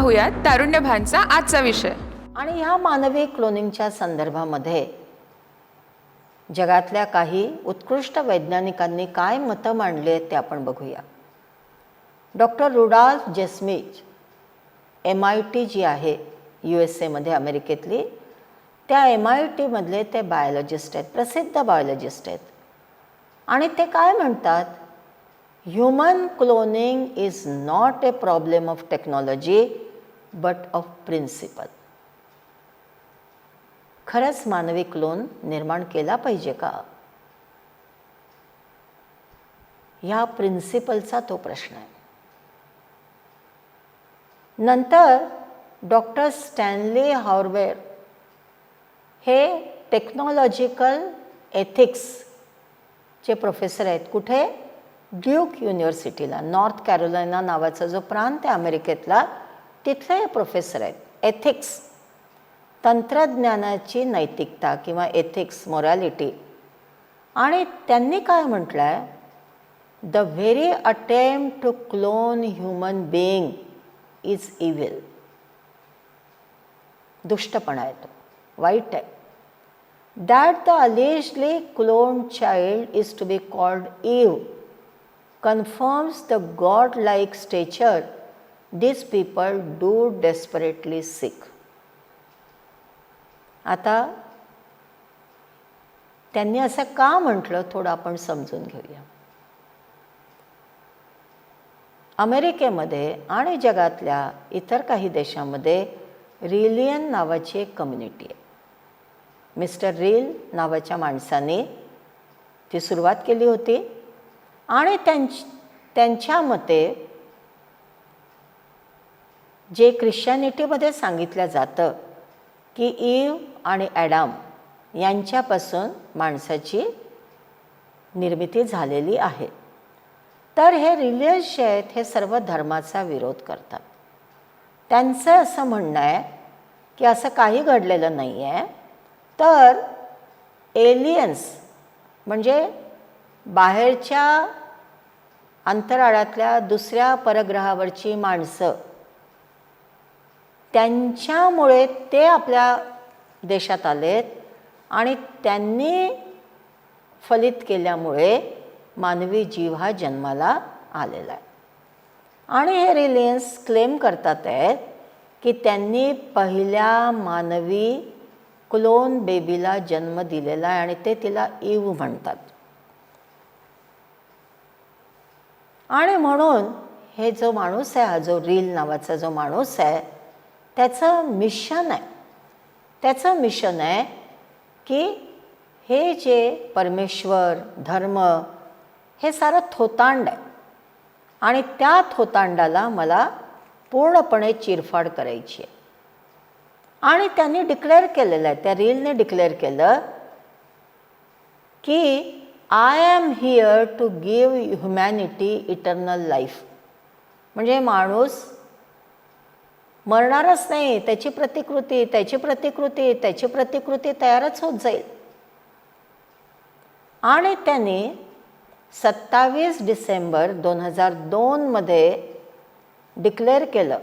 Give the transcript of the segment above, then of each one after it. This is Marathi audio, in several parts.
पाहुयात तारुण्यभानचा आजचा विषय. आणि ह्या मानवी क्लोनिंगच्या संदर्भामध्ये जगातल्या काही उत्कृष्ट वैज्ञानिकांनी काय मतं मांडली आहेत ते आपण बघूया. Doctor Rudolf Jaenisch M I T जी आहे यू एस एमध्ये अमेरिकेतली. त्या एम आय टीमधले ते बायोलॉजिस्ट आहेत प्रसिद्ध बायोलॉजिस्ट आहेत. आणि ते काय म्हणतात? Human cloning is not a problem of technology but of principle खरंच मानवी क्लोन निर्माण केला पाहिजे का? ह्या प्रिन्सिपलचा तो प्रश्न आहे. नंतर डॉक्टर स्टॅनली हॉर्वेर हे टेक्नॉलॉजिकल एथिक्सचे प्रोफेसर आहेत. कुठे? ड्यूक युनिव्हर्सिटीला नॉर्थ कॅरोलायना नावाचा जो प्रांत आहे अमेरिकेतला तिथले प्रोफेसर आहेत. एथिक्स तंत्रज्ञानाची नैतिकता किंवा एथिक्स मॉरॅलिटी आणि त्यांनी काय म्हटलं आहे the very attempt to clone human being is evil दुष्टपणा आहे तो. वाईट आहे. That the allegedly clone child is to be called Eve confirms the God like stature this people do desperately seek आता त्यांनी असं का म्हटलं थोडं आपण समजून घेऊया. अमेरिकेमध्ये आणि जगातल्या इतर काही देशामध्ये रिलियन नावाची एक कम्युनिटी आहे. मिस्टर रील नावाच्या माणसाने ती सुरुवात केली होती आणि त्यांच्या मते जे ख्रिश्चॅनिटीमध्ये सांगितलं जातं की ईव आणि ॲडम यांच्यापासून माणसाची निर्मिती झालेली आहे. तर हे रिलियस जे आहेत हे सर्व धर्माचा विरोध करतात. त्यांचं असं म्हणणं आहे की असं काही घडलेलं नाही आहे. तर एलियन्स म्हणजे बाहेरच्या अंतराळातल्या दुसऱ्या परग्रहावरची माणसं त्यांच्यामुळे ते आपल्या देशात आलेत आणि त्यांनी फलित केल्यामुळे मानवी जीव हा जन्माला आलेला आहे. आणि हे रिलियन्स क्लेम करतात आहेत की त्यांनी पहिल्या मानवी क्लोन बेबीला जन्म दिलेला आहे आणि ते तिला इव म्हणतात. आणि म्हणून हे जो माणूस आहे हा जो रील नावाचा जो माणूस आहे त्याचं मिशन आहे. त्याचं मिशन आहे की हे जे परमेश्वर धर्म हे सारं थोतांड आहे. आणि त्या थोतांडाला मला पूर्णपणे चिरफाड करायची आहे. आणि त्यांनी डिक्लेअर केलेलं आहे त्या रीलने डिक्लेअर केलं की I am here to give humanity eternal life म्हणजे माणूस मरणारच नाही त्याची प्रतिकृती त्याची प्रतिकृती त्याची प्रतिकृती तयारच होत जाईल. आणि त्यांनी सत्तावीस डिसेंबर दोन हजार दोनमध्ये डिक्लेअर केलं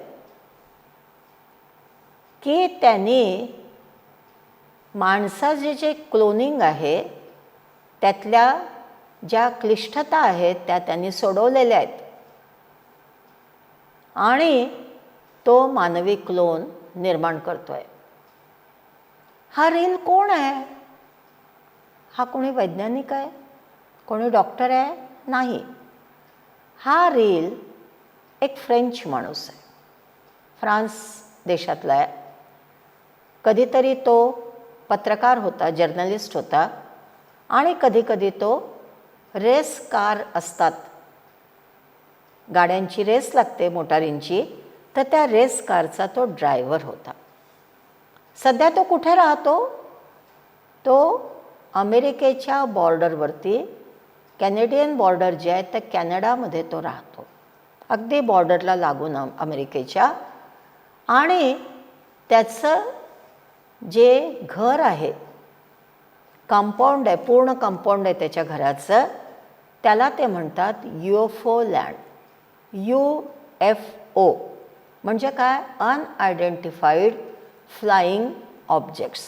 की त्यांनी माणसाचे जे क्लोनिंग आहे त्यातल्या ज्या क्लिष्टता आहेत त्या त्यांनी सोडवलेल्या आहेत. आणि तो मानवी क्लोन निर्माण करतोय. हा रील कोण आहे? हा कोणी वैज्ञानिक आहे? कोणी डॉक्टर आहे? नाही. हा रील एक फ्रेंच माणूस आहे. फ्रान्स देशातला आहे. कधीतरी तो पत्रकार होता जर्नलिस्ट होता आणि कधीकधी तो रेस कार असतात. गाड्यांची रेस लागते मोटारींची. तर त्या रेस कारचा तो ड्रायव्हर होता. सध्या तो कुठे राहतो? तो अमेरिकेच्या बॉर्डरवरती कॅनेडियन बॉर्डर जे आहे तर कॅनडामध्ये तो राहतो. अगदी बॉर्डरला लागून अमेरिकेच्या. आणि त्याचं जे घर आहे कंपाऊंड आहे पूर्ण कंपाऊंड आहे त्याच्या घराचं त्याला ते म्हणतात UFO land U F O म्हणजे काय? अनआयडेंटिफाईड फ्लाईंग ऑब्जेक्ट्स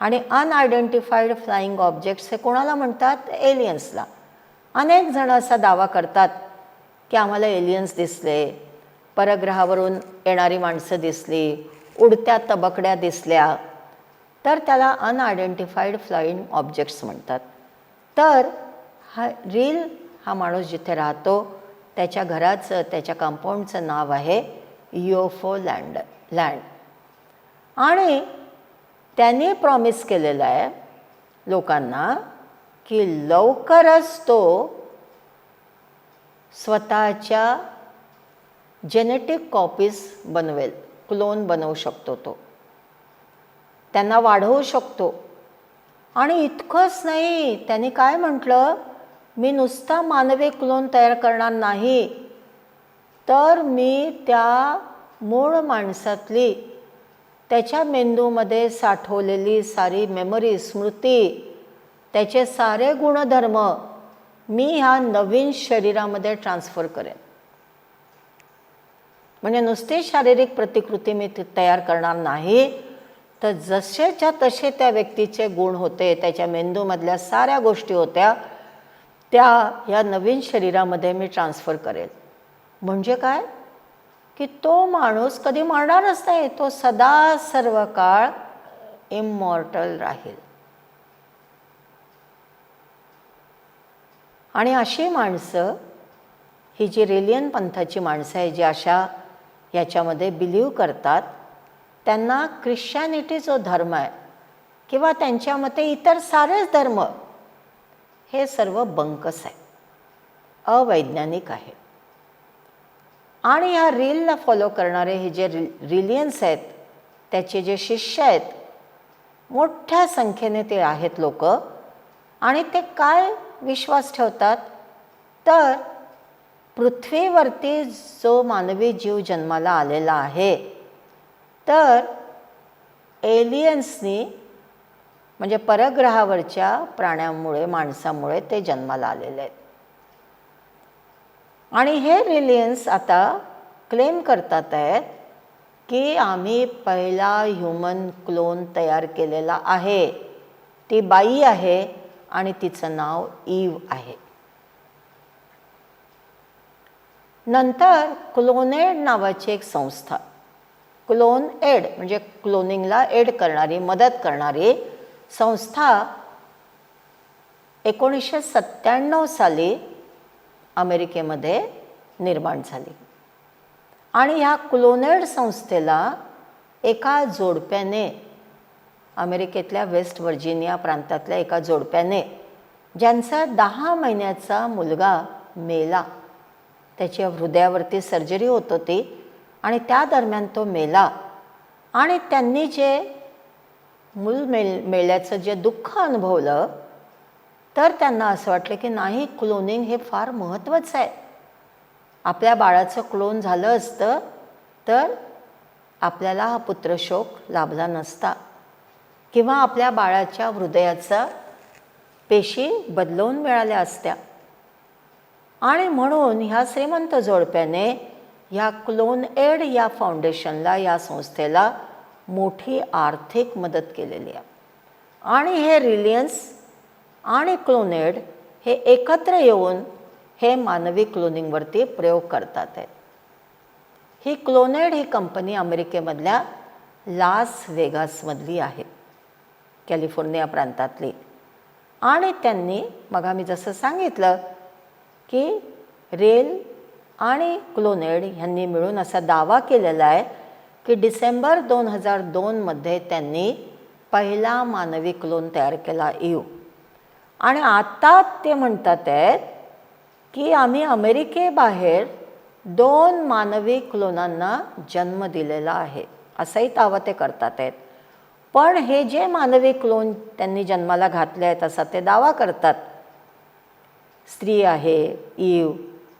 आणि अनआयडेंटिफाईड फ्लाईंग ऑब्जेक्ट्स हे कोणाला म्हणतात? एलियन्सला अनेक जण असा दावा करतात की आम्हाला एलियन्स दिसले परग्रहावरून येणारी माणसं दिसली उडत्या तबकड्या दिसल्या. तर त्याला अनआयडेंटिफाईड फ्लाईंग ऑब्जेक्ट्स म्हणतात. तर हा रील हा माणूस जिथे राहतो त्याच्या घराचं त्याच्या कंपाऊंडचं नाव आहे युएफओ लँड लँड आणि त्याने प्रॉमिस केलेलं आहे लोकांना की लवकरच तो स्वतःच्या जेनेटिक कॉपीज बनवेल क्लोन बनवू शकतो तो. त्यांना वाढवू शकतो. आणि इतकंच नाही त्यांनी काय म्हटलं? मी नुसता मानवी क्लोन तयार करणार नाही. तर मी त्या मूळ माणसातली त्याच्या मेंदूमध्ये साठवलेली सारी मेमरी स्मृती त्याचे सारे गुणधर्म मी ह्या नवीन शरीरामध्ये ट्रान्सफर करेन. म्हणजे नुसती शारीरिक प्रतिकृती मी ती तयार करणार नाही तर जसेच्या तसे त्या व्यक्तीचे गुण होते त्याच्या मेंदूमधल्या साऱ्या गोष्टी होत्या त्या या नवीन शरीरामध्ये मी ट्रान्सफर करेल. म्हणजे काय? की तो माणूस कधी मरणारच नाही तो सदा सर्व काळ इमॉर्टल राहील. आणि अशी माणसं ही जी रेलियन पंथाची माणसं आहे जी अशा याच्यामध्ये बिलीव करतात त्यांना ख्रिश्चॅनिटी जो धर्म आहे किंवा त्यांच्या मते इतर सारेच धर्म हे सर्व बंकस आहे. अवैज्ञानिक आहे आणि ह्या रीलला फॉलो करणारे हे जे रि रिलियन्स आहेत त्याचे जे शिष्य आहेत मोठ्या संख्येने ते आहेत लोक. आणि ते काय विश्वास ठेवतात? तर पृथ्वीवरती जो मानवी जीव जन्माला आलेला आहे तर एलियन्सनी म्हणजे परग्रहावरच्या प्राण्यांमुळे माणसामुळे ते जन्माला आलेले आहेत. आणि हे रिलियन्स आता क्लेम करतात आहेत की आम्ही पहिला ह्युमन क्लोन तयार केलेला आहे. ती बाई आहे आणि तिचं नाव ईव आहे. नंतर क्लोनेड नावाची एक संस्था क्लोन एड म्हणजे क्लोनिंगला एड करणारी मदत करणारी संस्था एकोणीसशे सत्त्याण्णव साली अमेरिकेमध्ये निर्माण झाली. आणि ह्या क्लोनेड संस्थेला एका जोडप्याने अमेरिकेतल्या वेस्ट व्हर्जिनिया प्रांतातल्या एका जोडप्याने ज्यांचा दहा महिन्याचा मुलगा मेला त्याच्या हृदयावरती सर्जरी होत होती आणि त्या दरम्यान तो मेला आणि त्यांनी जे मूल मेल मेल्याचं जे दुःख अनुभवलं तर त्यांना असं वाटलं की नाही क्लोनिंग हे फार महत्त्वाचं आहे. आपल्या बाळाचं क्लोन झालं असतं तर आपल्याला हा पुत्रशोक लाभला नसता. किंवा आपल्या बाळाच्या हृदयाचा पेशी बदलवून मिळाल्या असत्या. आणि म्हणून ह्या श्रीमंत जोडप्याने ह्या क्लोन एड या फाउंडेशनला या संस्थेला मोठी आर्थिक मदत केलेली आहे. आणि हे रिलियन्स आणि क्लोनेड हे एकत्र येऊन हे मानवी क्लोनिंगवरती प्रयोग करतात. आहेत ही क्लोनेड ही कंपनी अमेरिकेमधल्या लास वेगासमधली आहे कॅलिफोर्निया प्रांतातली. आणि त्यांनी मग आम्ही जसं सांगितलं की रेल आणि क्लोनेड ह्यांनी मिळून असा दावा केलेला आहे की डिसेंबर दोन हजार दोनमध्ये त्यांनी पहिला मानवी क्लोन तयार केला येऊ आणि आता ते म्हणतात आहेत की आम्ही अमेरिकेबाहेर दोन मानवी क्लोनांना जन्म दिलेला आहे. असंही दावा ते करतात आहेत. पण हे जे मानवी क्लोन त्यांनी जन्माला घातले आहेत असा ते दावा करतात. स्त्री आहे ईव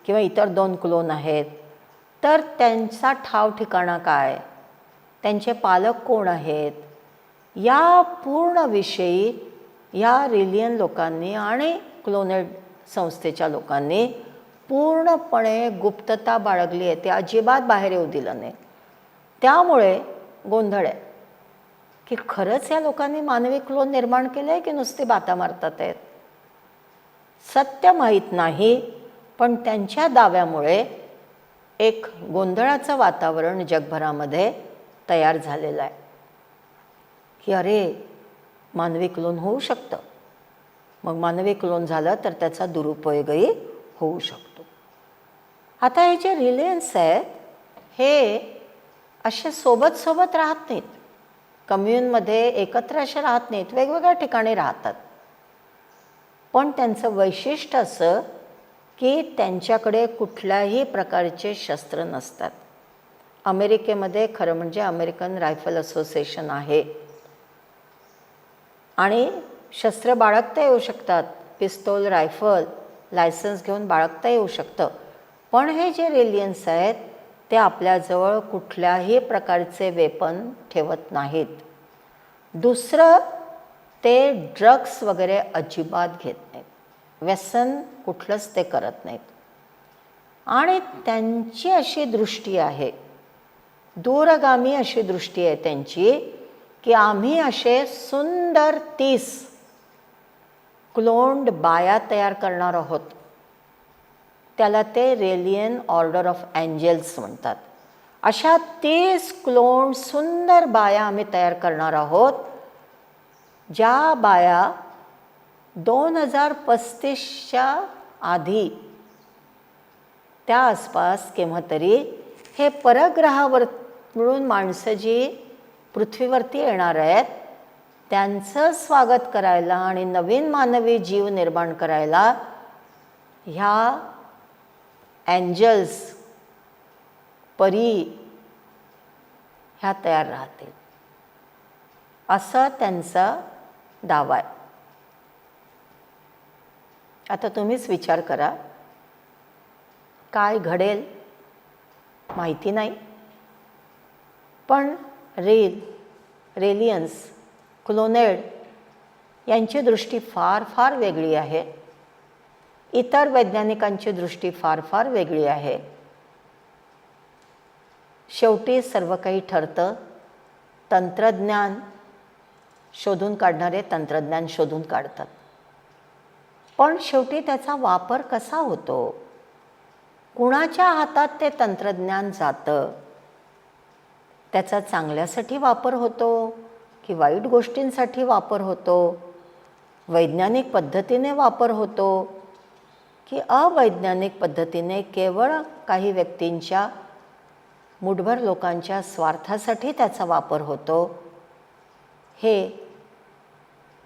किंवा इतर दोन क्लोन आहेत. तर त्यांचा ठाव ठिकाणा काय? त्यांचे पालक कोण आहेत? या पूर्ण विषयी या रिलियन लोकांनी आणि क्लोनेड संस्थेच्या लोकांनी पूर्णपणे गुप्तता बाळगली आहे. ते अजिबात बाहेर येऊ दिलं नाही. त्यामुळे गोंधळ आहे. की खरंच या लोकांनी मानवी क्लोन निर्माण केलं आहे की नुसते बाता मारतात आहेत? सत्य माहीत नाही पण त्यांच्या दाव्यामुळे एक गोंधळाचं वातावरण जगभरामध्ये तयार झालेलं आहे. की अरे मानवी क्लोन होऊ शकतं. मग मानवी क्लोन झालं तर त्याचा दुरुपयोगही होऊ शकतो. आता हे जे रिलायन्स आहेत हे असे सोबत सोबत राहत नाहीत. कम्युनमध्ये एकत्र असे राहत नाहीत वेगवेगळ्या ठिकाणी राहतात. पण त्यांचं वैशिष्ट्य असं की त्यांच्याकडे कुठल्याही प्रकारचे शस्त्र नसतात. अमेरिकेमध्ये खरं म्हणजे अमेरिकन रायफल असोसिएशन आहे. आणि शस्त्र बाळगता येऊ शकतात पिस्तोल रायफल लायसन्स घेऊन बाळगता येऊ शकतं. पण हे जे रेलियन्स आहेत ते आपल्याजवळ कुठल्याही प्रकारचे वेपन ठेवत नाहीत. दुसरं ते ड्रग्स वगैरे अजिबात घेत नाहीत. व्यसन कुठलंच ते करत नाहीत. आणि त्यांची अशी दृष्टी आहे दूरगामी अशी दृष्टी आहे त्यांची की आम्ही असे सुंदर तीस क्लोन्ड बाया तयार करणार आहोत. त्याला ते रेलियन ऑर्डर ऑफ अँजेल्स म्हणतात. अशा तीस क्लोन सुंदर बाया आम्ही तयार करणार आहोत. ज्या बाया दोन हजार पस्तीसच्या आधी त्या आसपास केव्हा तरी हे परग्रहावर मिळून माणसं जी पृथ्वीवरती येणार आहेत त्यांचं स्वागत करायला आणि नवीन मानवी जीव निर्माण करायला ह्या अँजल्स परी ह्या तयार राहतील. असा त्यांचा दावा आहे. आता तुम्हीच विचार करा काय घडेल माहिती नाही. पण रेल रेलियन्स क्लोनेड यांची दृष्टी फार फार वेगळी आहे. इतर वैज्ञानिकांची दृष्टी फार फार वेगळी आहे. शेवटी सर्व काही ठरतं. तंत्रज्ञान शोधून काढणारे तंत्रज्ञान शोधून काढतात. पण शेवटी त्याचा वापर कसा होतो? कुणाच्या हातात ते तंत्रज्ञान जातं? त्याचा चांगल्यासाठी वापर होतो की वाईट गोष्टींसाठी वापर होतो वैज्ञानिक पद्धतीने वापर होतो की अवैज्ञानिक पद्धतीने केवळ काही व्यक्तींच्या मुठभर लोकांच्या स्वार्थासाठी त्याचा वापर होतो. हे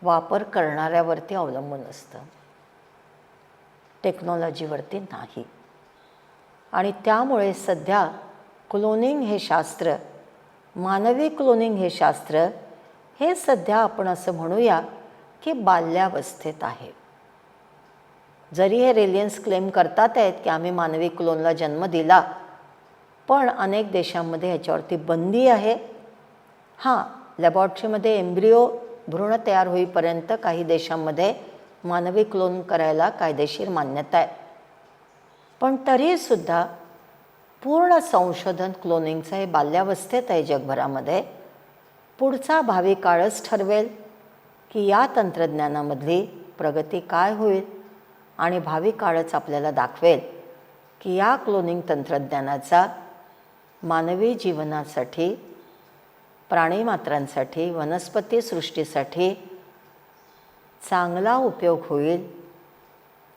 वापर करणाऱ्यावरती अवलंबून असतं. टेक्नॉलॉजीवरती नाही. आणि त्यामुळे सध्या क्लोनिंग हे शास्त्र मानवी क्लोनिंग हे शास्त्र हे सध्या आपण असं म्हणूया की बाल्यावस्थेत आहे. जरी हे रेलियन्स क्लेम करतात आहेत की आम्ही मानवी क्लोनला जन्म दिला पण अनेक देशांमध्ये ह्याच्यावरती बंदी आहे. हां लॅबॉरेटरीमध्ये एम्ब्रिओ भ्रूण तयार होईपर्यंत काही देशांमध्ये मानवी क्लोन करायला कायदेशीर मान्यता आहे. पण तरीसुद्धा पूर्ण संशोधन क्लोनिंगचं हे बाल्यावस्थेत आहे जगभरामध्ये. पुढचा भावी काळच ठरवेल की या तंत्रज्ञानामधली प्रगती काय होईल आणि भावी काळच आपल्याला दाखवेल की या क्लोनिंग तंत्रज्ञानाचा मानवी जीवनासाठी प्राणीमात्रांसाठी वनस्पती सृष्टीसाठी चांगला उपयोग होईल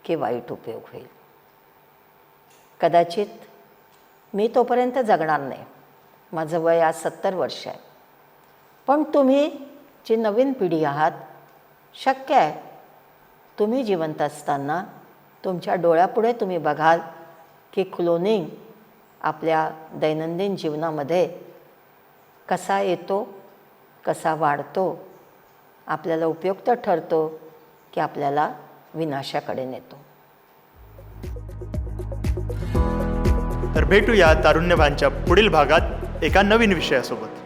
की वाईट उपयोग होईल? कदाचित मी तोपर्यंत जगणार नाही. माझं वय आज सत्तर वर्ष आहे. पण तुम्ही जी नवीन पिढी आहात शक्य आहे. तुम्ही जिवंत असताना तुमच्या डोळ्यापुढे तुम्ही बघाल की क्लोनिंग आपल्या दैनंदिन जीवनामध्ये कसा येतो कसा वाढतो आपल्याला उपयुक्त ठरतो की आपल्याला विनाशाकडे नेतो. तर भेटूया तारुण्यभानच्या पुढील भागात एका नवीन विषयासोबत.